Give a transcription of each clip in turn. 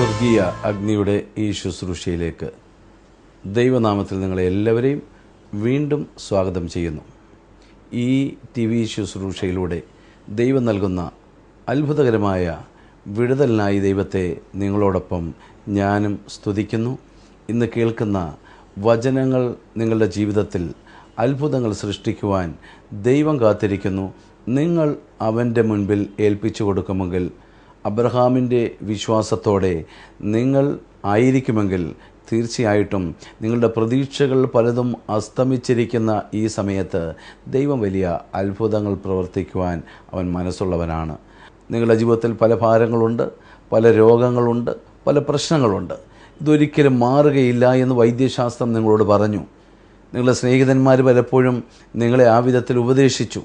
സ്വർഗീയ അഗ്നിയുടെ ഈ ശുശ്രൂഷയിലേക്ക് ദൈവനാമത്തിൽ നിങ്ങളെ എല്ലാവരെയും വീണ്ടും സ്വാഗതം ചെയ്യുന്നു. ഈ ടി വി ശുശ്രൂഷയിലൂടെ ദൈവം നൽകുന്ന അത്ഭുതകരമായ വിടുതലിനായി ദൈവത്തെ നിങ്ങളോടൊപ്പം ഞാനും സ്തുതിക്കുന്നു. ഇന്ന് കേൾക്കുന്ന വചനങ്ങൾ നിങ്ങളുടെ ജീവിതത്തിൽ അത്ഭുതങ്ങൾ സൃഷ്ടിക്കുവാൻ ദൈവം കാത്തിരിക്കുന്നു. നിങ്ങൾ അവന്റെ മുൻപിൽ ഏൽപ്പിച്ചു കൊടുക്കുമെങ്കിൽ അബ്രഹാമിന്റെ വിശ്വാസത്തോടെ നിങ്ങൾ ആയിരിക്കുമെങ്കിൽ തീർച്ചയായിട്ടും നിങ്ങളുടെ പ്രതീക്ഷകൾ പലതും അസ്തമിച്ചിരിക്കുന്ന ഈ സമയത്ത് ദൈവം വലിയ അത്ഭുതങ്ങൾ പ്രവർത്തിക്കുവാൻ അവൻ മനസ്സുള്ളവനാണ്. നിങ്ങളുടെ ജീവിതത്തിൽ പല ഭാരങ്ങളുണ്ട് പല രോഗങ്ങളുണ്ട് പല പ്രശ്നങ്ങളുണ്ട്. ഇതൊരിക്കലും മാറുകയില്ല എന്ന് വൈദ്യശാസ്ത്രം നിങ്ങളോട് പറഞ്ഞു. നിങ്ങളുടെ സ്നേഹിതന്മാർ പലപ്പോഴും നിങ്ങളെ ആ വിധത്തിൽ ഉപദേശിച്ചു.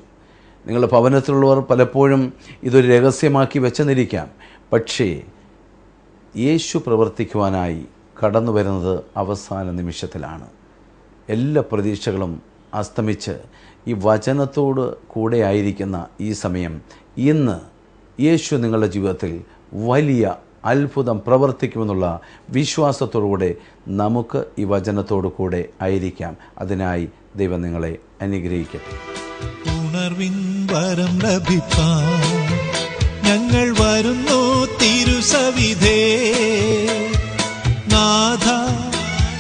നിങ്ങളുടെ ഭവനത്തിലുള്ളവർ പലപ്പോഴും ഇതൊരു രഹസ്യമാക്കി വെച്ചെന്നിരിക്കാം. പക്ഷേ യേശു പ്രവർത്തിക്കുവാനായി കടന്നു വരുന്നത് അവസാന നിമിഷത്തിലാണ്. എല്ലാ പ്രതീക്ഷകളും അസ്തമിച്ച് ഈ വചനത്തോട് കൂടെ ആയിരിക്കുന്ന ഈ സമയം ഇന്ന് യേശു നിങ്ങളുടെ ജീവിതത്തിൽ വലിയ അത്ഭുതം പ്രവർത്തിക്കുമെന്നുള്ള വിശ്വാസത്തോടുകൂടെ നമുക്ക് ഈ വചനത്തോടു കൂടെ ആയിരിക്കാം. അതിനായി ദൈവം നിങ്ങളെ അനുഗ്രഹിക്കട്ടെ. ഉണർവിൻ വരം ലഭിപ്പാൻ. ഞങ്ങൾ വരുന്നു തിരുസവിധേ. നാഥ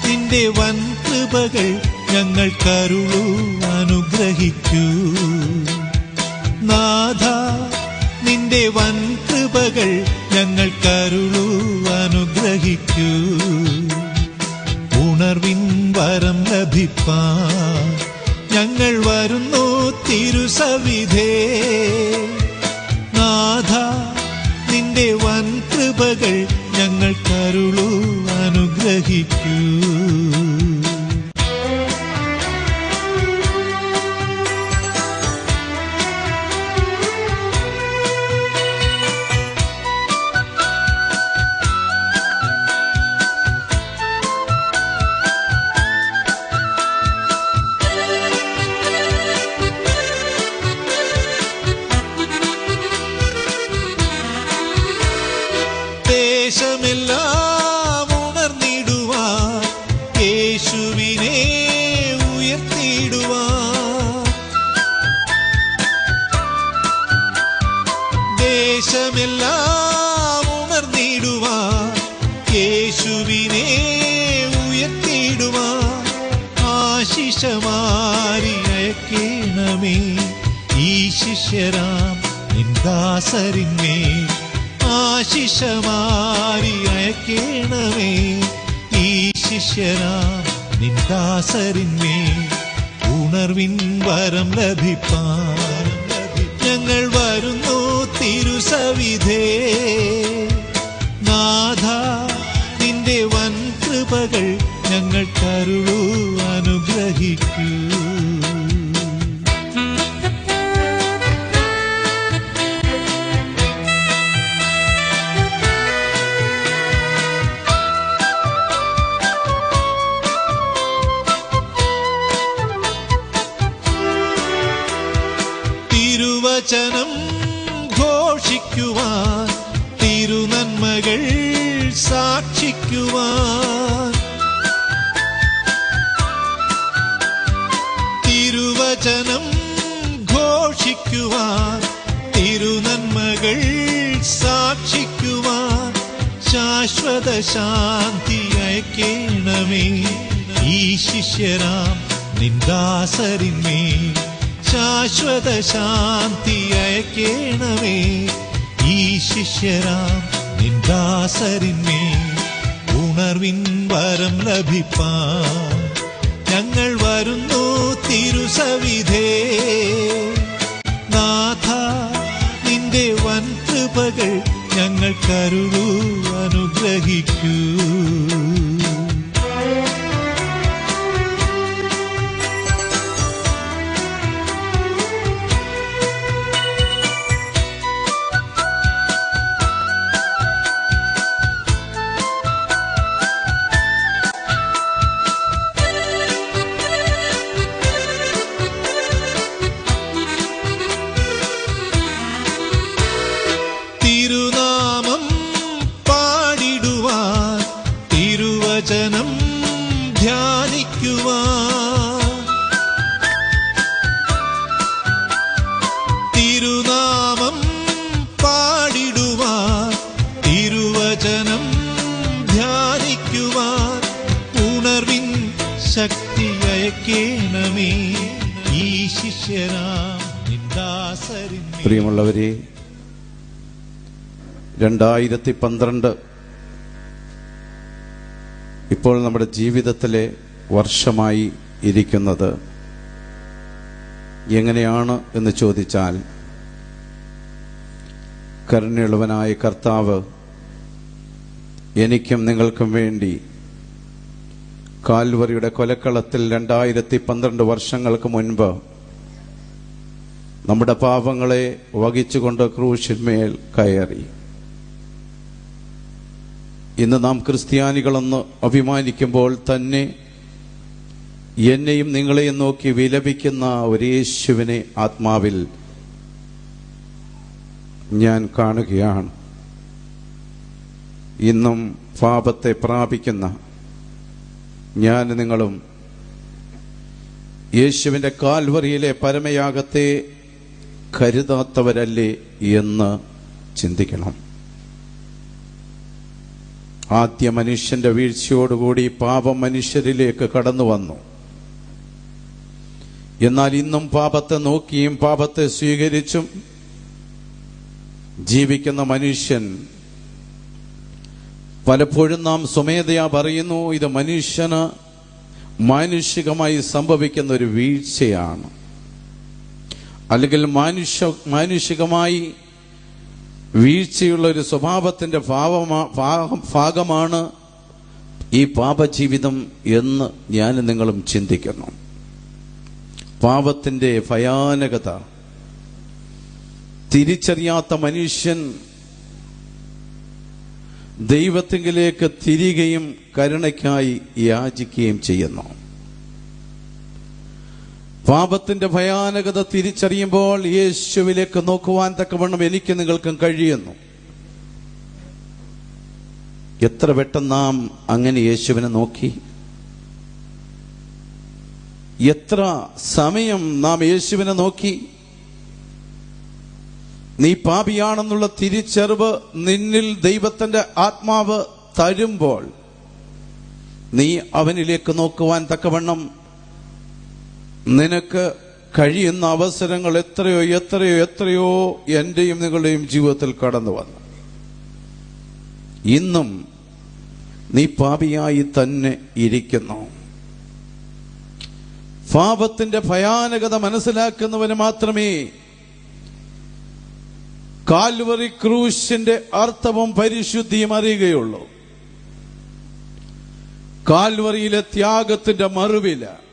നിന്റെ വൻ കൃപകൾ ഞങ്ങൾ കരുളു അനുഗ്രഹിക്കൂ. നാഥ നിന്റെ വൻ കൃപകൾ ഞങ്ങൾ കരുളു അനുഗ്രഹിക്കൂ. ഉണർവിൻ വരം ലഭിപ്പാൻ. ഞങ്ങൾ വരുന്നു തിരുസവിധേ. നാഥ നിന്റെ വൻ കൃപകൾ ഞങ്ങൾ കരുളു അനുഗ്രഹിക്കൂ. ദേശമെല്ലാം ഉണർന്നിടുവാ. യേശുവിനെ ഉയർത്തിയിടുവാൻ ആശിഷമാരി അയക്കേണമേ. ഈ ശിഷ്യരാം നിന്ദാസരിമേ ആശിഷമാരി അയക്കേണമേ. ഈ ശിഷ്യരാം നിന്ദാസരിമേ ഉണർവിൻ വരം ലഭിപ്പാൻ തിരുസവിധേ നാഥ നിന്റെ വൻ കൃപകൾ ഞങ്ങൾ കരുളു അനുഗ്രഹിക്കൂ. തിരുവചനം ശാന്തി അയക്കേണമേ. ഈ ശിഷ്യരാം നിന്ദാസരിമേ ശാശ്വത ശാന്തി അയക്കേണമേ. ഈ ശിഷ്യരാം നിന്ദാസരിമേ ഉണർവിൻ വരം ലഭിപ്പാൻ ഞങ്ങൾ വരുന്നു തിരുസവിധേ. നാഥ നിന്റെ വൻ കൃപകൾ ഞങ്ങൾ കരുളു അനുഗ്രഹിക്കൂ. പ്രിയമുള്ളവരെ രണ്ടായിരത്തി പന്ത്രണ്ട് ഇപ്പോൾ നമ്മുടെ ജീവിതത്തിലെ വർഷമായി ഇരിക്കുന്നത് എങ്ങനെയാണ് എന്ന് ചോദിച്ചാൽ കരുണയുള്ളവനായ കർത്താവ് എനിക്കും നിങ്ങൾക്കും വേണ്ടി കാൽവറിയുടെ കൊലക്കളത്തിൽ രണ്ടായിരത്തി പന്ത്രണ്ട് വർഷങ്ങൾക്ക് മുൻപ് നമ്മുടെ പാപങ്ങളെ വഹിച്ചുകൊണ്ട് ക്രൂശിന്മേൽ കയറി. ഇന്ന് നാം ക്രിസ്ത്യാനികളെന്ന് അഭിമാനിക്കുമ്പോൾ തന്നെ എന്നെയും നിങ്ങളെയും നോക്കി വിലപിക്കുന്ന ഒരേശുവിനെ ആത്മാവിൽ ഞാൻ കാണുകയാണ്. ഇന്നും പാപത്തെ പ്രാപിക്കുന്ന ഞാൻ നിങ്ങളും യേശുവിന്റെ കാൽവറിയിലെ പരമയാഗത്തെ കരുതാത്തവരല്ലേ എന്ന് ചിന്തിക്കണം. ആദ്യ മനുഷ്യന്റെ വീഴ്ചയോടുകൂടി പാപം മനുഷ്യരിലേക്ക് കടന്നു വന്നു. എന്നാൽ ഇന്നും പാപത്തെ നോക്കിയും പാപത്തെ സ്വീകരിച്ചും ജീവിക്കുന്ന മനുഷ്യൻ പലപ്പോഴും നാം സ്വമേധയാ പറയുന്നു ഇത് മനുഷ്യന് മാനുഷികമായി സംഭവിക്കുന്ന ഒരു വീഴ്ചയാണ്. അല്ലെങ്കിൽ മാനുഷ്യ മാനുഷികമായി വീഴ്ചയുള്ള ഒരു സ്വഭാവത്തിന്റെ ഭാവമാ ഭാഗമാണ് ഈ പാപജീവിതം എന്ന് ഞാൻ നിങ്ങളും ചിന്തിക്കുന്നു. പാപത്തിന്റെ ഭയാനകത. തിരിച്ചറിയാത്ത മനുഷ്യൻ ദൈവത്തിങ്കിലേക്ക് തിരികെയും കരുണയ്ക്കായി യാചിക്കുകയും ചെയ്യുന്നു. പാപത്തിന്റെ ഭയാനകത തിരിച്ചറിയുമ്പോൾ യേശുവിലേക്ക് നോക്കുവാൻ തക്കവണ്ണം എനിക്ക് നിങ്ങൾക്കും കഴിയുന്നു. എത്ര പെട്ടെന്ന് നാം അങ്ങനെ യേശുവിനെ നോക്കി? എത്ര സമയം നാം യേശുവിനെ നോക്കി? നീ പാപിയാണെന്നുള്ള തിരിച്ചറിവ് നിന്നിൽ ദൈവത്തിന്റെ ആത്മാവ് തരുമ്പോൾ നീ അവനിലേക്ക് നോക്കുവാൻ തക്കവണ്ണം നിനക്ക് കഴിയുന്ന അവസരങ്ങൾ എത്രയോ എത്രയോ എത്രയോ എന്റെയും നിങ്ങളുടെയും ജീവിതത്തിൽ കടന്നു വന്നു. ഇന്നും നീ പാപിയായി തന്നെ ഇരിക്കുന്നു. പാപത്തിന്റെ ഭയാനകത മനസ്സിലാക്കുന്നവന് മാത്രമേ കാൽവറി ക്രൂശിന്റെ അർത്ഥവും പരിശുദ്ധിയും അറിയുകയുള്ളൂ. കാൽവറിയിലെ ത്യാഗത്തിന്റെ മറുവില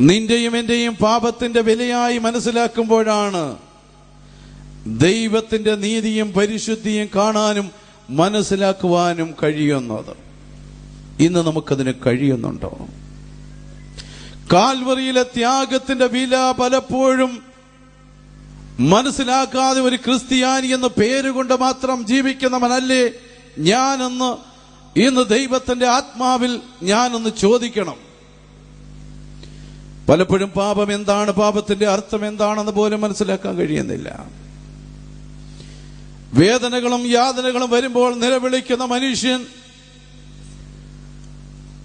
നിന്റെയും എന്റെയും പാപത്തിന്റെ വിലയായി മനസ്സിലാക്കുമ്പോഴാണ് ദൈവത്തിന്റെ നീതിയും പരിശുദ്ധിയും കാണാനും മനസ്സിലാക്കുവാനും കഴിയുന്നത്. ഇന്ന് നമുക്കതിന് കഴിയുന്നുണ്ടോ? കാൽവറിയിലെ ത്യാഗത്തിന്റെ വില പലപ്പോഴും മനസ്സിലാക്കാതെ ഒരു ക്രിസ്ത്യാനി എന്ന പേരുകൊണ്ട് മാത്രം ജീവിക്കുന്നവനല്ലേ ഞാനെന്ന് ഇന്ന് ദൈവത്തിന്റെ ആത്മാവിൽ ഞാനൊന്ന് ചോദിക്കണം. പലപ്പോഴും പാപം എന്താണ്? പാപത്തിന്റെ അർത്ഥം എന്താണെന്ന് പോലും മനസ്സിലാക്കാൻ കഴിയുന്നില്ല. വേദനകളും യാതനകളും വരുമ്പോൾ നിലവിളിക്കുന്ന മനുഷ്യൻ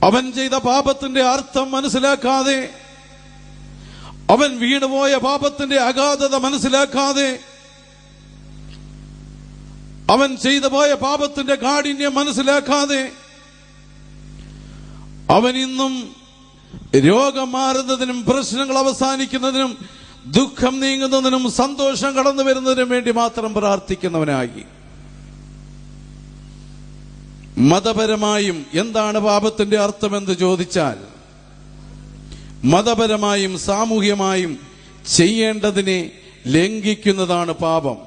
അവൻ ചെയ്ത പാപത്തിന്റെ അർത്ഥം മനസ്സിലാക്കാതെ അവൻ വീണുപോയ പാപത്തിന്റെ അഗാധത മനസ്സിലാക്കാതെ അവൻ ചെയ്തു പോയ പാപത്തിന്റെ കാഠിന്യം മനസ്സിലാക്കാതെ അവൻ ഇന്നും രോഗം മാറുന്നതിനും പ്രശ്നങ്ങൾ അവസാനിക്കുന്നതിനും ദുഃഖം നീങ്ങുന്നതിനും സന്തോഷം കടന്നു വരുന്നതിനും വേണ്ടി മാത്രം പ്രാർത്ഥിക്കുന്നവനായി. മതപരമായും എന്താണ് പാപത്തിന്റെ അർത്ഥമെന്ന് ചോദിച്ചാൽ മതപരമായും സാമൂഹ്യമായും ചെയ്യേണ്ടതിനെ ലംഘിക്കുന്നതാണ് പാപം.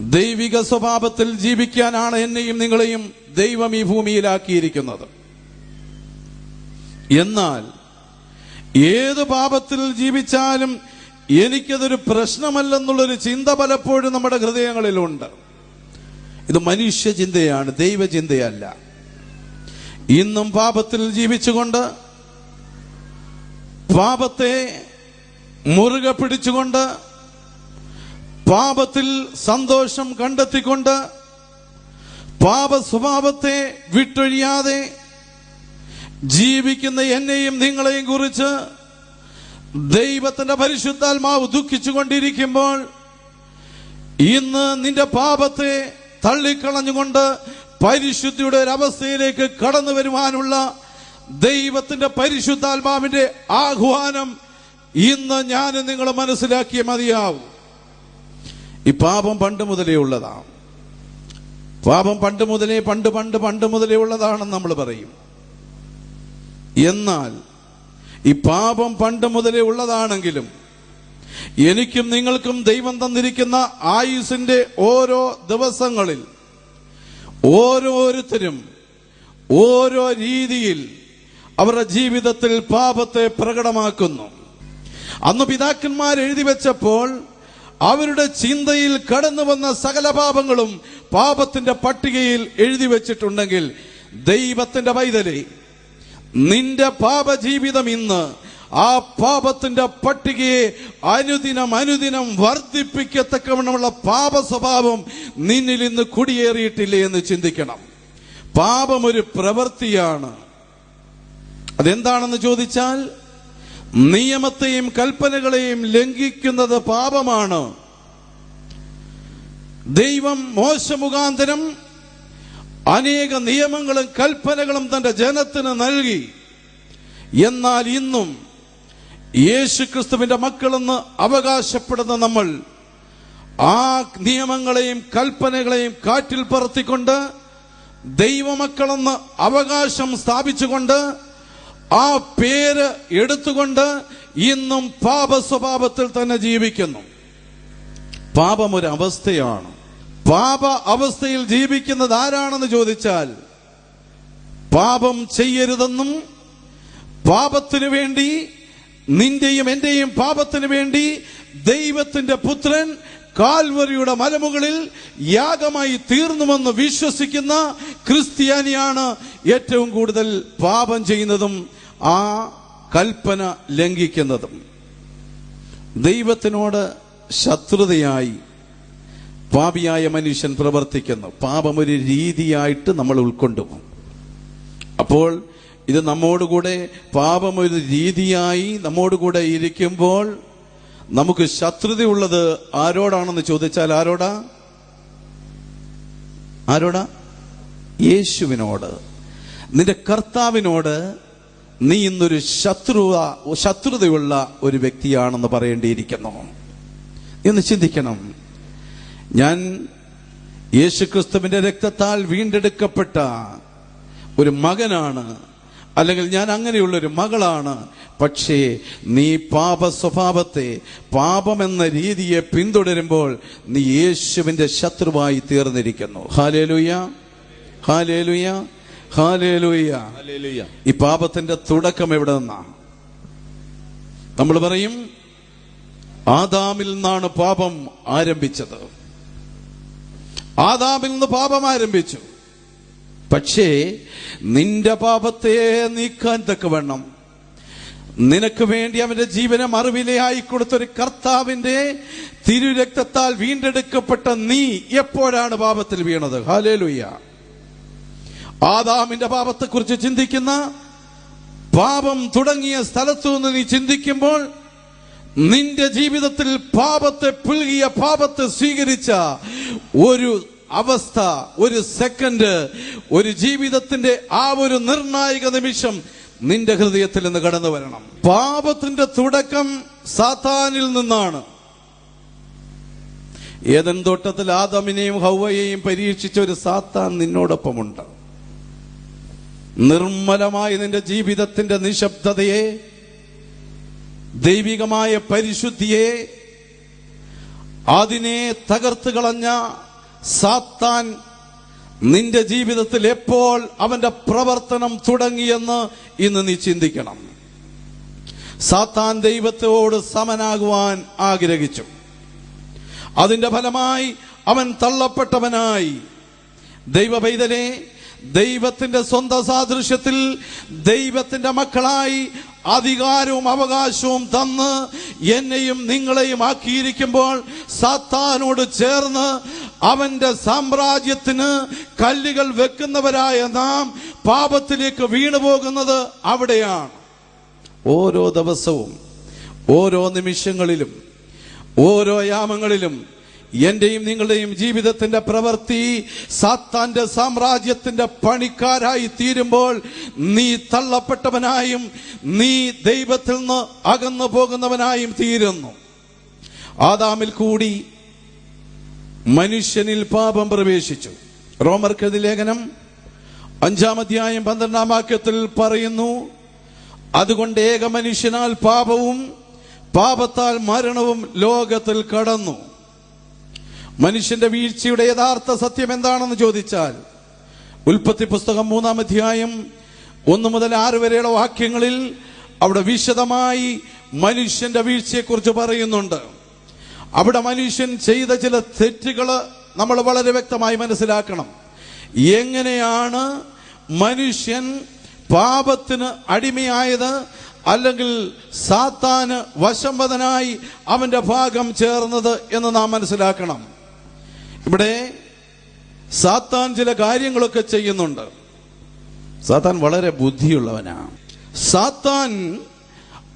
ദൈവിക സ്വഭാവത്തിൽ ജീവിക്കാനാണ് എന്നെയും നിങ്ങളെയും ദൈവം ഈ ഭൂമിയിലാക്കിയിരിക്കുന്നത്. എന്നാൽ ഏത് പാപത്തിൽ ജീവിച്ചാലും എനിക്കതൊരു പ്രശ്നമല്ലെന്നുള്ളൊരു ചിന്ത പലപ്പോഴും നമ്മുടെ ഹൃദയങ്ങളിലുണ്ട്. ഇത് മനുഷ്യ ചിന്തയാണ് ദൈവചിന്തയല്ല ഇന്നും പാപത്തിൽ ജീവിച്ചുകൊണ്ട് പാപത്തെ മുറുകെ പിടിച്ചുകൊണ്ട് പാപത്തിൽ സന്തോഷം കണ്ടെത്തിക്കൊണ്ട് പാപ സ്വഭാവത്തെ വിട്ടൊഴിയാതെ ജീവിക്കുന്ന എന്നെയും നിങ്ങളെയും കുറിച്ച് ദൈവത്തിന്റെ പരിശുദ്ധാത്മാവ് ദുഃഖിച്ചുകൊണ്ടിരിക്കുമ്പോൾ ഇന്ന് നിന്റെ പാപത്തെ തള്ളിക്കളഞ്ഞുകൊണ്ട് പരിശുദ്ധിയുടെ ഒരു അവസ്ഥയിലേക്ക് കടന്നു വരുവാനുള്ള ദൈവത്തിന്റെ പരിശുദ്ധാത്മാവിന്റെ ആഹ്വാനം ഇന്ന് ഞാൻ നിങ്ങൾ മനസ്സിലാക്കിയ മതിയാവും. ഈ പാപം പണ്ട് മുതലേ ഉള്ളതാണ്. പാപം പണ്ട് മുതലേ പണ്ട് പണ്ട് പണ്ട് മുതലേ ഉള്ളതാണെന്ന് നമ്മൾ പറയും. എന്നാൽ ഈ പാപം പണ്ട് മുതലേ ഉള്ളതാണെങ്കിലും എനിക്കും നിങ്ങൾക്കും ദൈവം തന്നിരിക്കുന്ന ആയുസിന്റെ ഓരോ ദിവസങ്ങളിൽ ഓരോരുത്തരും ഓരോ രീതിയിൽ അവരുടെ ജീവിതത്തിൽ പാപത്തെ പ്രകടമാക്കുന്നു. അന്ന് പിതാക്കന്മാർ എഴുതി വെച്ചപ്പോൾ അവരുടെ ചിന്തയിൽ കടന്നു വന്ന സകല പാപങ്ങളും പാപത്തിന്റെ പട്ടികയിൽ എഴുതി വെച്ചിട്ടുണ്ടെങ്കിൽ ദൈവത്തിന്റെ പൈതലേ നിന്റെ പാപജീവിതം ഇന്ന് ആ പാപത്തിന്റെ പട്ടികയെ അനുദിനം അനുദിനം വർദ്ധിപ്പിക്കത്തക്കവണ്ണമുള്ള പാപ സ്വഭാവം നിന്നിൽ ഇന്ന് കുടിയേറിയിട്ടില്ലേ എന്ന് ചിന്തിക്കണം. പാപം ഒരു പ്രവൃത്തിയാണ്. അതെന്താണെന്ന് ചോദിച്ചാൽ നിയമത്തെയും കൽപ്പനകളെയും ലംഘിക്കുന്നത് പാപമാണ്. ദൈവം മോശമുഖാന്തരം അനേക നിയമങ്ങളും കൽപ്പനകളും തന്റെ ജനത്തിന് നൽകി. എന്നാൽ ഇന്നും യേശു ക്രിസ്തുവിന്റെ മക്കളെന്ന് അവകാശപ്പെടുന്ന നമ്മൾ ആ നിയമങ്ങളെയും കൽപ്പനകളെയും കാറ്റിൽ പറത്തിക്കൊണ്ട് ദൈവമക്കളെന്ന് അവകാശം സ്ഥാപിച്ചുകൊണ്ട് ആ പേര് എടുത്തുകൊണ്ട് ഇന്നും പാപ സ്വഭാവത്തിൽ തന്നെ ജീവിക്കുന്നു. പാപം ഒരു അവസ്ഥയാണ്. പാപ അവസ്ഥയിൽ ജീവിക്കുന്നത് ആരാണെന്ന് ചോദിച്ചാൽ പാപം ചെയ്യരുതെന്നും പാപത്തിനു വേണ്ടി നിന്റെയും എന്റെയും പാപത്തിനു വേണ്ടി ദൈവത്തിന്റെ പുത്രൻ കാൽവരിയുടെ മലമുകളിൽ യാഗമായി തീർന്നുമെന്ന് വിശ്വസിക്കുന്ന ക്രിസ്ത്യാനിയാണ് ഏറ്റവും കൂടുതൽ പാപം ചെയ്യുന്നതും ആ കൽപ്പന ലംഘിക്കുന്നതും. ദൈവത്തിനോട് ശത്രുതയായി പാപിയായ മനുഷ്യൻ പ്രവർത്തിക്കുന്നു. പാപം ഒരു രീതിയായിട്ട് നമ്മൾ ഉൾക്കൊണ്ടു അപ്പോൾ ഇത് നമ്മോടുകൂടെ പാപം ഒരു രീതിയായി നമ്മോടുകൂടെ ഇരിക്കുമ്പോൾ നമുക്ക് ശത്രുതയുള്ളത് ആരോടാണെന്ന് ചോദിച്ചാൽ ആരോടാ? ആരോടാ? യേശുവിനോട്. നിന്റെ കർത്താവിനോട് നീ ഇന്നൊരു ശത്രു ശത്രുതയുള്ള ഒരു വ്യക്തിയാണെന്ന് പറയേണ്ടിയിരിക്കുന്നു. എന്ന് ചിന്തിക്കണം. ഞാൻ യേശുക്രിസ്തുവിന്റെ രക്തത്താൽ വീണ്ടെടുക്കപ്പെട്ട ഒരു മകനാണ്. അല്ലെങ്കിൽ ഞാൻ അങ്ങനെയുള്ള ഒരു മകളാണ്. പക്ഷേ നീ പാപ സ്വഭാവത്തെ പാപമെന്ന രീതിയെ പിന്തുടരുമ്പോൾ നീ യേശുവിന്റെ ശത്രുവായി തീർന്നിരിക്കുന്നു. ഹാലേലുയ. ഹാലേലുയ. ഹാലേലുയ. ഈ പാപത്തിന്റെ തുടക്കം എവിടെ നിന്നാ? നമ്മൾ പറയും ആദാമിൽ നിന്നാണ് പാപം ആരംഭിച്ചത്. ആദാമിൽ നിന്ന് പാപം ആരംഭിച്ചു. പക്ഷേ നിന്റെ പാപത്തെ നീക്കാൻ തക്കവണ്ണം. നിനക്ക് വേണ്ടി അവന്റെ ജീവനെ മറുവിലയായി കൊടുത്തൊരു കർത്താവിന്റെ തിരുരക്തത്താൽ വീണ്ടെടുക്കപ്പെട്ട നീ എപ്പോഴാണ് പാപത്തിൽ വീണത്? ഹാലേലുയ്യ ആദാമിന്റെ പാപത്തെക്കുറിച്ച് ചിന്തിക്കുന്ന പാപം തുടങ്ങിയ സ്ഥലത്തു നിന്ന് നീ ചിന്തിക്കുമ്പോൾ നിന്റെ ജീവിതത്തിൽ പാപത്തെ പിഴുകിയ പാപത്തെ സ്വീകരിച്ച ഒരു അവസ്ഥ ഒരു സെക്കൻഡ് ഒരു ജീവിതത്തിന്റെ ആ ഒരു നിർണായക നിമിഷം നിന്റെ ഹൃദയത്തിൽ നിന്ന് കടന്നു വരണം. പാപത്തിന്റെ തുടക്കം സാത്താനിൽ നിന്നാണ്. ഏതൻ തോട്ടത്തിൽ ആദമിനെയും ഹൗവയെയും പരീക്ഷിച്ച ഒരു സാത്താൻ നിന്നോടൊപ്പമുണ്ട്. നിർമ്മലമായി നിന്റെ ജീവിതത്തിന്റെ നിശബ്ദതയെ ദൈവികമായ പരിശുദ്ധിയെ അതിനെ തകർത്ത് കളഞ്ഞ സാത്താൻ നിന്റെ ജീവിതത്തിൽ എപ്പോൾ അവന്റെ പ്രവർത്തനം തുടങ്ങിയെന്ന് ഇന്ന് നീ ചിന്തിക്കണം. സാത്താൻ ദൈവത്തോട് സമനാകുവാൻ ആഗ്രഹിച്ചു. അതിന്റെ ഫലമായി അവൻ തള്ളപ്പെട്ടവനായി. ദൈവപൈതലെ ദൈവത്തിന്റെ സ്വന്തം സാദൃശ്യത്തിൽ ദൈവത്തിന്റെ മക്കളായി അധികാരവും അവകാശവും തന്ന് എന്നെയും നിങ്ങളെയും ആക്കിയിരിക്കുമ്പോൾ സാത്താനോട് ചേർന്ന് അവന്റെ സാമ്രാജ്യത്തിന് കല്ലുകൾ വെക്കുന്നവരായ നാം പാപത്തിലേക്ക് വീണു പോകുന്നത് അവിടെയാണ്. ഓരോ ദിവസവും ഓരോ നിമിഷങ്ങളിലും ഓരോ യാമങ്ങളിലും എന്റെയും നിങ്ങളുടെയും ജീവിതത്തിന്റെ പ്രവൃത്തി സാത്താന്റെ സാമ്രാജ്യത്തിന്റെ പണിക്കാരായി തീരുമ്പോൾ നീ തള്ളപ്പെട്ടവനായും നീ ദൈവത്തിൽ നിന്ന് അകന്നു പോകുന്നവനായും തീരുന്നു. ആദാമിൽ കൂടി മനുഷ്യനിൽ പാപം പ്രവേശിച്ചു. റോമർക്കെതി ലേഖനം അഞ്ചാം അധ്യായം പന്ത്രണ്ടാം വാക്യത്തിൽ പറയുന്നു അതുകൊണ്ട് ഏക മനുഷ്യനാൽ പാപവും പാപത്താൽ മരണവും ലോകത്തിൽ കടന്നു. മനുഷ്യന്റെ വീഴ്ചയുടെ യഥാർത്ഥ സത്യം എന്താണെന്ന് ചോദിച്ചാൽ ഉൽപ്പത്തി പുസ്തകം മൂന്നാം അധ്യായം ഒന്ന് മുതൽ ആറ് വരെയുള്ള വാക്യങ്ങളിൽ അവിടെ വിശദമായി മനുഷ്യന്റെ വീഴ്ചയെക്കുറിച്ച് പറയുന്നുണ്ട്. അവിടെ മനുഷ്യൻ ചെയ്ത ചില തെറ്റുകൾ നമ്മൾ വളരെ വ്യക്തമായി മനസ്സിലാക്കണം. എങ്ങനെയാണ് മനുഷ്യൻ പാപത്തിന് അടിമയായത് അല്ലെങ്കിൽ സാത്താന് വശംവതനായി അവന്റെ ഭാഗം ചേർന്നത് എന്ന് നാം മനസ്സിലാക്കണം. ഇവിടെ സാത്താൻ ചില കാര്യങ്ങളൊക്കെ ചെയ്യുന്നുണ്ട്. സാത്താൻ വളരെ ബുദ്ധിയുള്ളവനാണ്. സാത്താൻ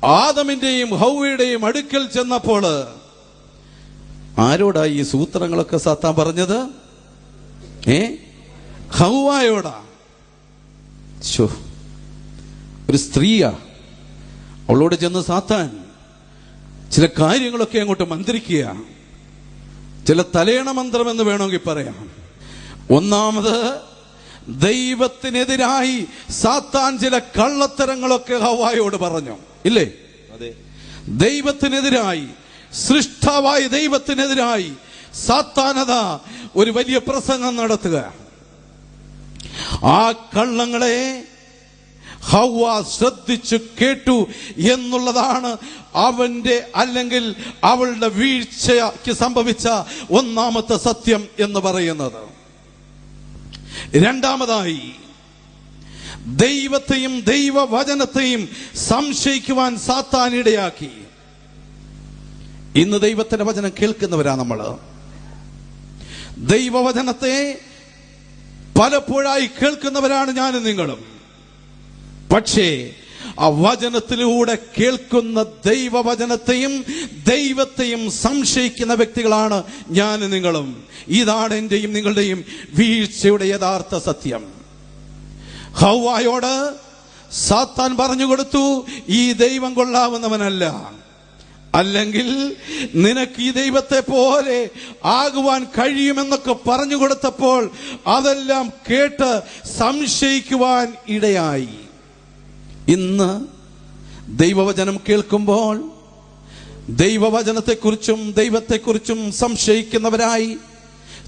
ആദമിന്റെയും ഹൗവയുടെയും അടുക്കൽ ചെന്നപ്പോൾ ആരോടാ ഈ സൂത്രങ്ങളൊക്കെ സാത്താൻ പറഞ്ഞത്? ഏ? ഹൗവായോടാ. ഒരു സ്ത്രീയാ. അവളോട് ചെന്ന് സാത്താൻ ചില കാര്യങ്ങളൊക്കെ അങ്ങോട്ട് മന്ത്രിക്കുക ചില തലയണ മന്ത്രം എന്ന് വേണമെങ്കിൽ പറയാം. ഒന്നാമത് ദൈവത്തിനെതിരായി സാത്താൻ ചില കള്ളത്തരങ്ങളൊക്കെ ഹവായോട് പറഞ്ഞു. ഇല്ലേ? അതെ. ദൈവത്തിനെതിരായി സൃഷ്ടാവായ ദൈവത്തിനെതിരായി സാത്താനത ഒരു വലിയ പ്രസംഗം നടത്തുക. ആ കള്ളങ്ങളെ ഹൗവ ശ്രദ്ധിച്ചു കേട്ടു എന്നുള്ളതാണ് അവന്റെ അല്ലെങ്കിൽ അവളുടെ വീഴ്ചയ്ക്ക് സംഭവിച്ച ഒന്നാമത്തെ സത്യം എന്ന് പറയുന്നത്. രണ്ടാമതായി ദൈവത്തെയും ദൈവവചനത്തെയും സംശയിക്കുവാൻ സാത്താൻ ഇടയാക്കി. ഇന്ന് ദൈവത്തിന്റെ വചനം കേൾക്കുന്നവരാ നമ്മൾ ദൈവവചനത്തെ പലപ്പോഴായി കേൾക്കുന്നവരാണ് ഞാനും നിങ്ങളും. പക്ഷേ ആ വചനത്തിലൂടെ കേൾക്കുന്ന ദൈവവചനത്തെയും ദൈവത്തെയും സംശയിക്കുന്ന വ്യക്തികളാണ് ഞാൻ നിങ്ങളും. ഇതാണ് എന്റെയും നിങ്ങളുടെയും വീഴ്ചയുടെ യഥാർത്ഥ സത്യം. ഹൗവായോട് സാത്താൻ പറഞ്ഞു കൊടുത്തു ഈ ദൈവം കൊള്ളാവുന്നവനല്ല. അല്ലെങ്കിൽ നിനക്ക് ഈ ദൈവത്തെ പോലെ ആകുവാൻ കഴിയുമെന്നൊക്കെ പറഞ്ഞു കൊടുത്തപ്പോൾ അതെല്ലാം കേട്ട് സംശയിക്കുവാൻ ഇടയായി. ഇന്ന് ദൈവവചനം കേൾക്കുമ്പോൾ ദൈവവചനത്തെക്കുറിച്ചും ദൈവത്തെക്കുറിച്ചും സംശയിക്കുന്നവരായി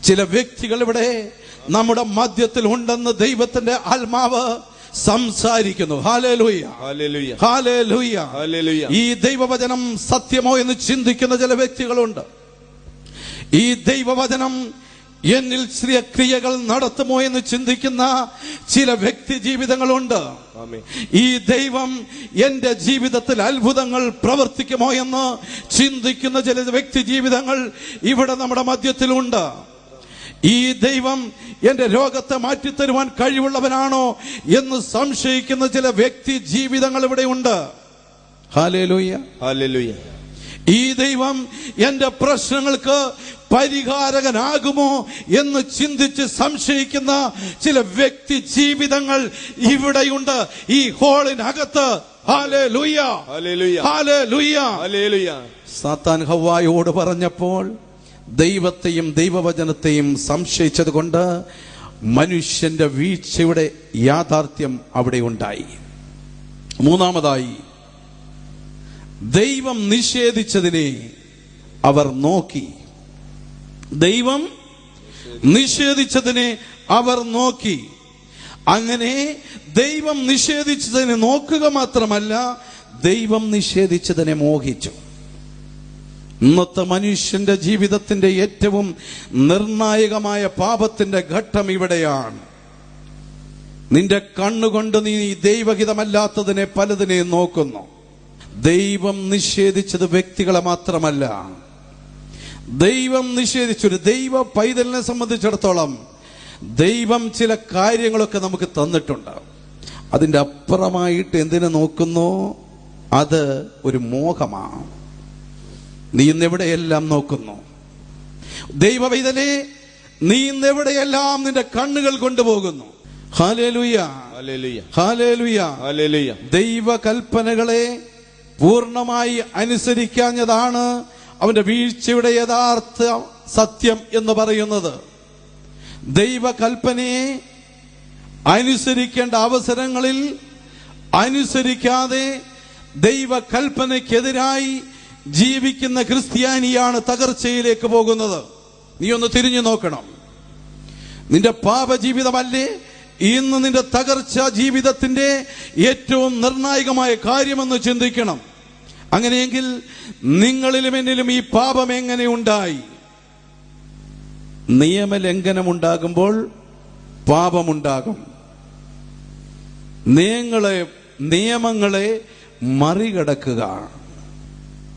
ചില വ്യക്തികൾ ഇവിടെ നമ്മുടെ മധ്യത്തിൽ ഉണ്ടെന്ന് ദൈവത്തിന്റെ ആത്മാവ് സംസാരിക്കുന്നു. ഈ ദൈവവചനം സത്യമോ എന്ന് ചിന്തിക്കുന്ന ചില വ്യക്തികളുണ്ട്. ഈ ദൈവവചനം എന്നിൽ ചില ക്രിയകൾ നടത്തുമോ എന്ന് ചിന്തിക്കുന്ന ചില വ്യക്തി ജീവിതങ്ങളുണ്ട്. ഈ ദൈവം എന്റെ ജീവിതത്തിൽ അത്ഭുതങ്ങൾ പ്രവർത്തിക്കുമോ എന്ന് ചിന്തിക്കുന്ന ചില വ്യക്തി ജീവിതങ്ങൾ ഇവിടെ നമ്മുടെ മധ്യത്തിലുണ്ട്. ഈ ദൈവം എന്റെ രോഗത്തെ മാറ്റിത്തരുവാൻ കഴിവുള്ളവനാണോ എന്ന് സംശയിക്കുന്ന ചില വ്യക്തി ജീവിതങ്ങൾ ഇവിടെ ഉണ്ട്. ഹാലേലൂയ്യ ഈ ദൈവം എന്റെ പ്രശ്നങ്ങൾക്ക് പരിഹാരകനാകുമോ എന്ന് ചിന്തിച്ച് സംശയിക്കുന്ന ചില വ്യക്തി ജീവിതങ്ങൾ ഇവിടെയുണ്ട്. ഈ ഹോളിനകത്ത്. സാത്താൻ ഹവായോട് പറഞ്ഞപ്പോൾ ദൈവത്തെയും ദൈവവചനത്തെയും സംശയിച്ചത് കൊണ്ട് മനുഷ്യന്റെ വീഴ്ചയുടെ യാഥാർത്ഥ്യം അവിടെ ഉണ്ടായി. മൂന്നാമതായി ദൈവം നിഷേധിച്ചതിനെ അവർ നോക്കി. ദൈവം നിഷേധിച്ചതിനെ അവർ നോക്കി. അങ്ങനെ ദൈവം നിഷേധിച്ചതിനെ നോക്കുക മാത്രമല്ല ദൈവം നിഷേധിച്ചതിനെ മോഹിച്ചു. ഇന്നത്തെ മനുഷ്യന്റെ ജീവിതത്തിന്റെ ഏറ്റവും നിർണായകമായ പാപത്തിന്റെ ഘട്ടം ഇവിടെയാണ്. നിന്റെ കണ്ണുകൊണ്ട് നീ ദൈവഹിതമല്ലാത്തതിനെ പലതിനെയും നോക്കുന്നു. ദൈവം നിഷേധിച്ചത് വ്യക്തികളെ മാത്രമല്ല ദൈവം നിഷേധിച്ചൊരു ദൈവ പൈതലിനെ സംബന്ധിച്ചിടത്തോളം ദൈവം ചില കാര്യങ്ങളൊക്കെ നമുക്ക് തന്നിട്ടുണ്ട്. അതിന്റെ അപ്പുറമായിട്ട് എന്തിനു നോക്കുന്നു? അത് ഒരു മോഹമാണ്. നീ ഇന്ന് എവിടെയെല്ലാം നോക്കുന്നു? ദൈവ പൈതലേ നീ ഇന്ന് എവിടെയെല്ലാം നിന്റെ കണ്ണുകൾ കൊണ്ടുപോകുന്നു? ദൈവകൽപ്പനകളെ പൂർണമായി അനുസരിക്കാഞ്ഞതാണ് അവന്റെ വീഴ്ചയുടെ യഥാർത്ഥ സത്യം എന്ന് പറയുന്നത് ദൈവകൽപ്പനയെ അനുസരിക്കേണ്ട അവസരങ്ങളിൽ അനുസരിക്കാതെ ദൈവകൽപ്പനയ്ക്കെതിരായി ജീവിക്കുന്ന ക്രിസ്ത്യാനിയാണ് തകർച്ചയിലേക്ക് പോകുന്നത്. നീ ഒന്ന് തിരിഞ്ഞു നോക്കണം. നിന്റെ പാപജീവിതമല്ലേ? ഇന്ന് നിന്റെ തകർച്ച ജീവിതത്തിന്റെ ഏറ്റവും നിർണായകമായ കാര്യമെന്ന് ചിന്തിക്കണം. അങ്ങനെയെങ്കിൽ നിങ്ങളിലും എന്നിലും ഈ പാപം എങ്ങനെ ഉണ്ടായി? നിയമലംഘനമുണ്ടാകുമ്പോൾ പാപമുണ്ടാകും. നിയമങ്ങളെ നിയമങ്ങളെ മറികടക്കുക.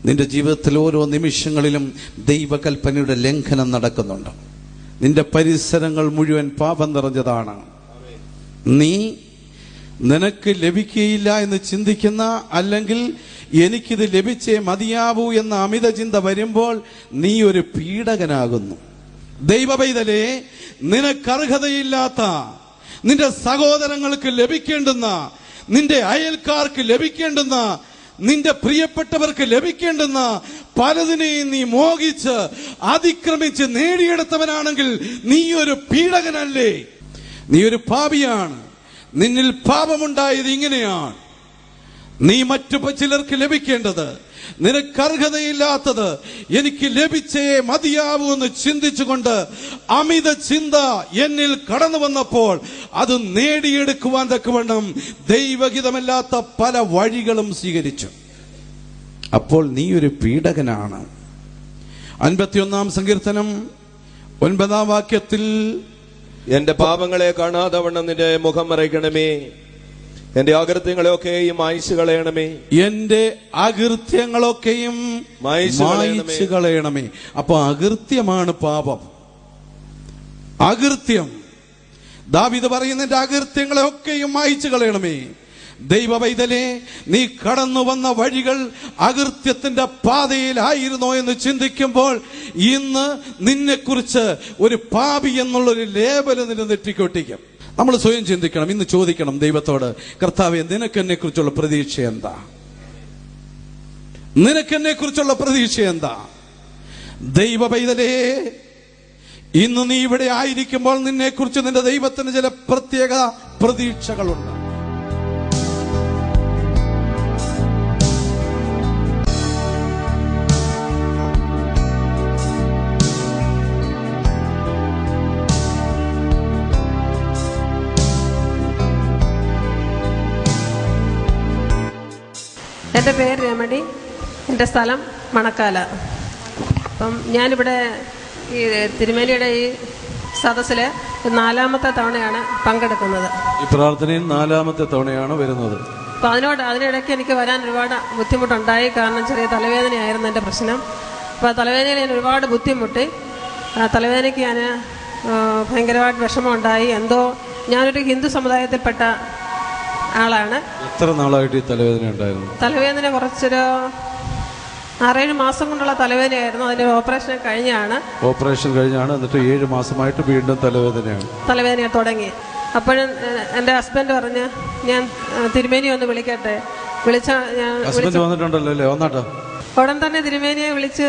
നിന്റെ ജീവിതത്തിൽ ഓരോ നിമിഷങ്ങളിലും ദൈവകൽപ്പനയുടെ ലംഘനം നടക്കുന്നുണ്ട്. നിന്റെ പരിസരങ്ങൾ മുഴുവൻ പാപം നിറഞ്ഞതാണ്. നീ നിനക്ക് ലഭിക്കുകയില്ല എന്ന് ചിന്തിക്കുന്ന അല്ലെങ്കിൽ എനിക്കിത് ലഭിച്ചേ മതിയാവൂ എന്ന അമിത ചിന്ത വരുമ്പോൾ നീ ഒരു പീഡകനാകുന്നു. ദൈവപൈതലേ നിനക്കർഹതയില്ലാത്ത നിന്റെ സഹോദരങ്ങൾക്ക് ലഭിക്കേണ്ടുന്ന നിന്റെ അയൽക്കാർക്ക് ലഭിക്കേണ്ടുന്ന നിന്റെ പ്രിയപ്പെട്ടവർക്ക് ലഭിക്കേണ്ടുന്ന പലതിനെയും നീ മോഹിച്ച് അതിക്രമിച്ച് നേടിയെടുത്തവനാണെങ്കിൽ നീ ഒരു പീഡകനല്ലേ? നീ ഒരു പാപിയാണ്. നിന്നിൽ പാപമുണ്ടായത് ഇങ്ങനെയാണ്. നീ മറ്റു ചിലർക്ക് ലഭിക്കേണ്ടത് നിനക്ക് അർഹതയില്ലാത്തത് എനിക്ക് ലഭിച്ചേ മതിയാവൂ എന്ന് ചിന്തിച്ചുകൊണ്ട് അമിത ചിന്ത എന്നിൽ കടന്നു വന്നപ്പോൾ അത് നേടിയെടുക്കുവാൻ തക്കവണ്ണം ദൈവഹിതമല്ലാത്ത പല വഴികളും സ്വീകരിച്ചു. അപ്പോൾ നീ ഒരു പീഡകനാണ്. അൻപത്തിയൊന്നാം സങ്കീർത്തനം ഒൻപതാം വാക്യത്തിൽ എന്റെ പാപങ്ങളെ കാണാതെ വണ്ണം നിന്റെ മുഖം മറയ്ക്കണമേ. എന്റെ അകൃത്യങ്ങളെയൊക്കെയും മായ്ച്ചു കളയണമേ. എന്റെ അകൃത്യങ്ങളൊക്കെയും മായ്ച്ചു കളയണമേ. അപ്പൊ അകൃത്യമാണ് പാപം. അകൃത്യം. ദാവിത് പറയുന്ന എന്റെ അകൃത്യങ്ങളെയൊക്കെയും ആയിച്ചു കളയണമേ. ദൈവവൈതലേ നീ കടന്നു വന്ന വഴികൾ അകൃത്യത്തിന്റെ പാതയിലായിരുന്നോ എന്ന് ചിന്തിക്കുമ്പോൾ ഇന്ന് നിന്നെക്കുറിച്ച് ഒരു പാപി എന്നുള്ളൊരു ലേബൽ നിന്നെ നെറ്റിക്കൊട്ടിക്കും നമ്മൾ സ്വയം ചിന്തിക്കണം ഇന്ന് ചോദിക്കണം ദൈവത്തോട് കർത്താവെ നിനക്ക് എന്നെ കുറിച്ചുള്ള പ്രതീക്ഷ എന്താ? നിനക്ക് എന്നെ കുറിച്ചുള്ള പ്രതീക്ഷ എന്താ? ദൈവ പൈതലേ ഇന്ന് നീ ഇവിടെ ആയിരിക്കുമ്പോൾ നിന്നെക്കുറിച്ച് നിന്റെ ദൈവത്തിന് ചില പ്രത്യേക പ്രതീക്ഷകളുണ്ട്. എന്റെ പേര് രമണി എന്റെ സ്ഥലം മണക്കാല. അപ്പം ഞാനിവിടെ ഈ തിരുമേനിയുടെ ഈ സദസ്സിൽ നാലാമത്തെ തവണയാണ് പങ്കെടുക്കുന്നത്. ഈ പ്രാർത്ഥനയിൽ നാലാമത്തെ തവണയാണ് വരുന്നത്. അപ്പം അതിനോട് അതിനിടയ്ക്ക് എനിക്ക് വരാൻ ഒരുപാട് ബുദ്ധിമുട്ടുണ്ടായി. കാരണം ചെറിയ തലവേദനയായിരുന്നു എന്റെ പ്രശ്നം. അപ്പോൾ തലവേദനയിൽ ഞാൻ ഒരുപാട് ബുദ്ധിമുട്ടി. തലവേദനയ്ക്ക് ഞാൻ ഭയങ്കരമായിട്ട് വിഷമമുണ്ടായി. എന്തോ ഞാനൊരു ഹിന്ദു സമുദായത്തിൽപ്പെട്ട ആളാണ്. എത്ര നാളായിട്ട് ഈ തലവേദന ഉണ്ടായിരുന്നു? തലവേദന കുറച്ചൊരു ആറേഴ് മാസം കൊണ്ടുള്ള തലവേദനയായിരുന്നു. അതിന്റെ ഓപ്പറേഷൻ കഴിഞ്ഞാണ്. ഓപ്പറേഷൻ കഴിഞ്ഞാണ്. എന്നിട്ട് ഏഴ് മാസമായിട്ട് വീണ്ടും തലവേദനയാണ്. തലവേദന തുടങ്ങി. അപ്പോഴും എന്റെ എന്റെ ഹസ്ബൻഡ് പറഞ്ഞ് ഞാൻ തിരുമേനി ഒന്ന് വിളിക്കട്ടെ. വിളിച്ച ഞാൻ ഹസ്ബൻഡ് വന്നിട്ടുണ്ടല്ലോ അല്ലേ? വന്നാട്ടോ. ഉടൻ തന്നെ തിരുമേനിയെ വിളിച്ച്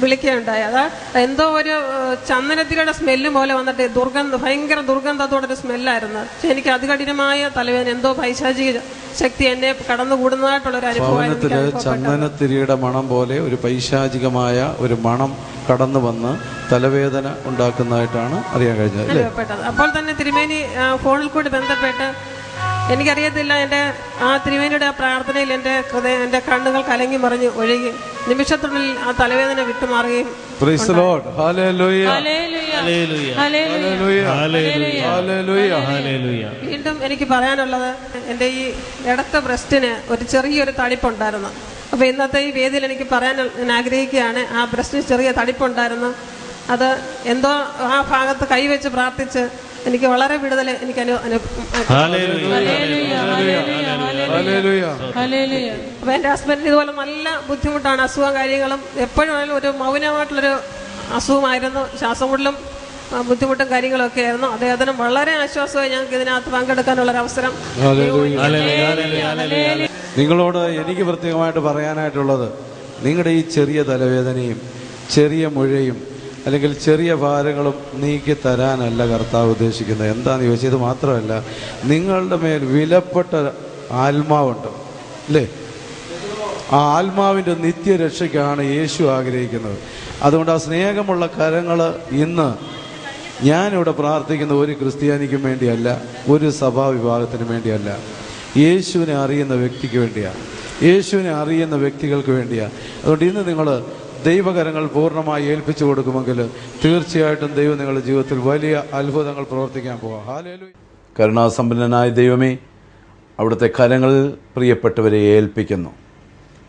വിളിക്കുകയുണ്ടായി. അതാ എന്തോ ഒരു ഏഹ്, ചന്ദനത്തിരിയുടെ സ്മെല്ല് പോലെ വന്നിട്ട് ദുർഗന്ധ ഭയങ്കര ദുർഗന്ധത്തോടെ ഒരു സ്മെല്ലായിരുന്നു. പക്ഷെ എനിക്ക് അതികഠിനമായ തലവേദന എന്തോ പൈശാചിക ശക്തി എന്നെ കടന്നുകൂടുന്നതായിട്ടുള്ള ഒരു അനുഭവപ്പെട്ടത്. ചന്ദനത്തിരിയുടെ മണം പോലെ ഒരു പൈശാചികമായ ഒരു മണം കടന്നു വന്ന് തലവേദന ഉണ്ടാക്കുന്നതായിട്ടാണ് അറിയാൻ കഴിഞ്ഞത് അപ്പോൾ തന്നെ തിരുമേനി ഫോണിൽ കൂടി ബന്ധപ്പെട്ട് എനിക്കറിയത്തില്ല എന്റെ ആ തിരുവേനിയുടെ ആ പ്രാർത്ഥനയിൽ എന്റെ ഹൃദയം എന്റെ കണ്ണുകൾ കലങ്ങി മറിഞ്ഞ് ഒഴുകി നിമിഷത്തിനുള്ളിൽ ആ തലവേദന വിട്ടുമാറുകയും വീണ്ടും എനിക്ക് പറയാനുള്ളത് എന്റെ ഈ ഇടത്ത ബ്രസ്റ്റിന് ഒരു ചെറിയൊരു തടിപ്പുണ്ടായിരുന്നു. അപ്പോൾ ഇന്നത്തെ ഈ വേദിയിൽ എനിക്ക് പറയാൻ ഞാൻ ആഗ്രഹിക്കുകയാണ് ആ ബ്രസ്റ്റിന് ചെറിയ തടിപ്പുണ്ടായിരുന്നു. അത് എന്തോ ആ ഭാഗത്ത് കൈവച്ച് പ്രാർത്ഥിച്ച് എനിക്ക് വളരെ വിടുതൽ എനിക്ക് അപ്പൊ എന്റെ hallelujah hallelujah. Hallelujah. Hallelujah. Hallelujah. അപ്പോൾ എന്റെ ഹസ്ബൻഡിന് ഇതുപോലെ നല്ല ബുദ്ധിമുട്ടാണ് അസുഖം കാര്യങ്ങളും എപ്പോഴും ഒരു മൗനമായിട്ടുള്ളൊരു അസുഖമായിരുന്നു ശ്വാസം മുട്ടലും ബുദ്ധിമുട്ടും കാര്യങ്ങളൊക്കെ ആയിരുന്നു അദ്ദേഹത്തിന് വളരെ ആശ്വാസമായി ഞങ്ങൾക്ക് ഇതിനകത്ത് അവസരം. ഹല്ലേലൂയ ഹല്ലേലൂയ ഹല്ലേലൂയ നിങ്ങളോട് എനിക്ക് പ്രത്യേകമായിട്ട് പറയാനായിട്ടുള്ളത് നിങ്ങളുടെ ഈ ചെറിയ തലവേദനയും ചെറിയ മുഴയും അല്ലെങ്കിൽ ചെറിയ ഭാരങ്ങളും നീക്കി തരാനല്ല കർത്താവ് ഉദ്ദേശിക്കുന്നത്. എന്താണെന്ന് ചോദിച്ചാൽ ഇത് മാത്രമല്ല നിങ്ങളുടെ മേൽ വിലപ്പെട്ട ആത്മാവുണ്ട് അല്ലേ? ആ ആത്മാവിന്റെ നിത്യരക്ഷയ്ക്കാണ് യേശു ആഗ്രഹിക്കുന്നത്. അതുകൊണ്ട് ആ സ്നേഹമുള്ള കരങ്ങൾ ഇന്ന് ഞാനിവിടെ പ്രാർത്ഥിക്കുന്ന ഒരു ക്രിസ്ത്യാനിക്കും വേണ്ടിയല്ല ഒരു സഭാ വിഭാഗത്തിന് വേണ്ടിയല്ല. യേശുവിനെ അറിയുന്ന വ്യക്തിക്ക് വേണ്ടിയാണ് യേശുവിനെ അറിയുന്ന വ്യക്തികൾക്ക് വേണ്ടിയാണ് അതുകൊണ്ട് ഇന്ന് നിങ്ങൾ ദൈവകരങ്ങൾ പൂർണമായി ഏൽപ്പിച്ചു കൊടുക്കുമെങ്കിൽ തീർച്ചയായിട്ടും ദൈവം നിങ്ങളുടെ ജീവിതത്തിൽ വലിയ അത്ഭുതങ്ങൾ പ്രവർത്തിക്കാൻ പോകാം കരുണാസമ്പന്നനായ ദൈവമേ അവിടുത്തെ കരങ്ങളിൽ പ്രിയപ്പെട്ടവരെ ഏൽപ്പിക്കുന്നു.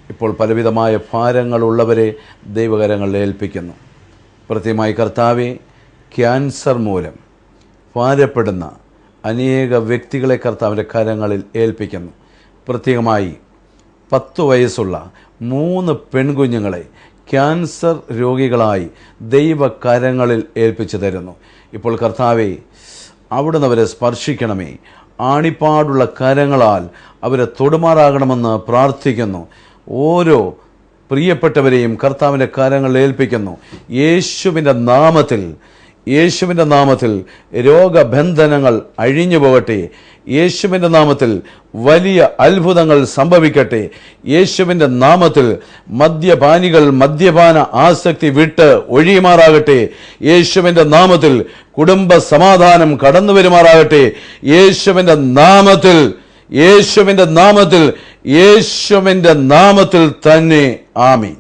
ഇപ്പോൾ പലവിധമായ ഭാരങ്ങളുള്ളവരെ ദൈവകരങ്ങളിൽ ഏൽപ്പിക്കുന്നു. പ്രത്യേകമായി കർത്താവെ ക്യാൻസർ മൂലം ഭാരപ്പെടുന്ന അനേക വ്യക്തികളെ കർത്താവിന്റെ കരങ്ങളിൽ ഏൽപ്പിക്കുന്നു. പ്രത്യേകമായി പത്ത് വയസ്സുള്ള മൂന്ന് പെൺകുഞ്ഞുങ്ങളെ ക്യാൻസർ രോഗികളായി ദൈവകരങ്ങളിൽ ഏൽപ്പിച്ചു തരുന്നു. ഇപ്പോൾ കർത്താവെ അവിടുന്ന് അവരെ സ്പർശിക്കണമേ. ആണിപ്പാടുള്ള കരങ്ങളാൽ അവരെ തൊടുമാറാകണമെന്ന് പ്രാർത്ഥിക്കുന്നു. ഓരോ പ്രിയപ്പെട്ടവരെയും കർത്താവിന്റെ കരങ്ങളിൽ ഏൽപ്പിക്കുന്നു. യേശുവിന്റെ നാമത്തിൽ യേശുവിന്റെ നാമത്തിൽ രോഗബന്ധനങ്ങൾ അഴിഞ്ഞു പോകട്ടെ. യേശുവിന്റെ നാമത്തിൽ വലിയ അത്ഭുതങ്ങൾ സംഭവിക്കട്ടെ. യേശുവിന്റെ നാമത്തിൽ മദ്യപാനികൾ മദ്യപാന ആസക്തി വിട്ട് ഒഴിയുമാറാകട്ടെ. യേശുവിന്റെ നാമത്തിൽ കുടുംബ സമാധാനം കടന്നു വരുമാറാകട്ടെ. യേശുവിന്റെ നാമത്തിൽ യേശുവിന്റെ നാമത്തിൽ യേശുവിന്റെ നാമത്തിൽ തന്നെ. ആമീൻ.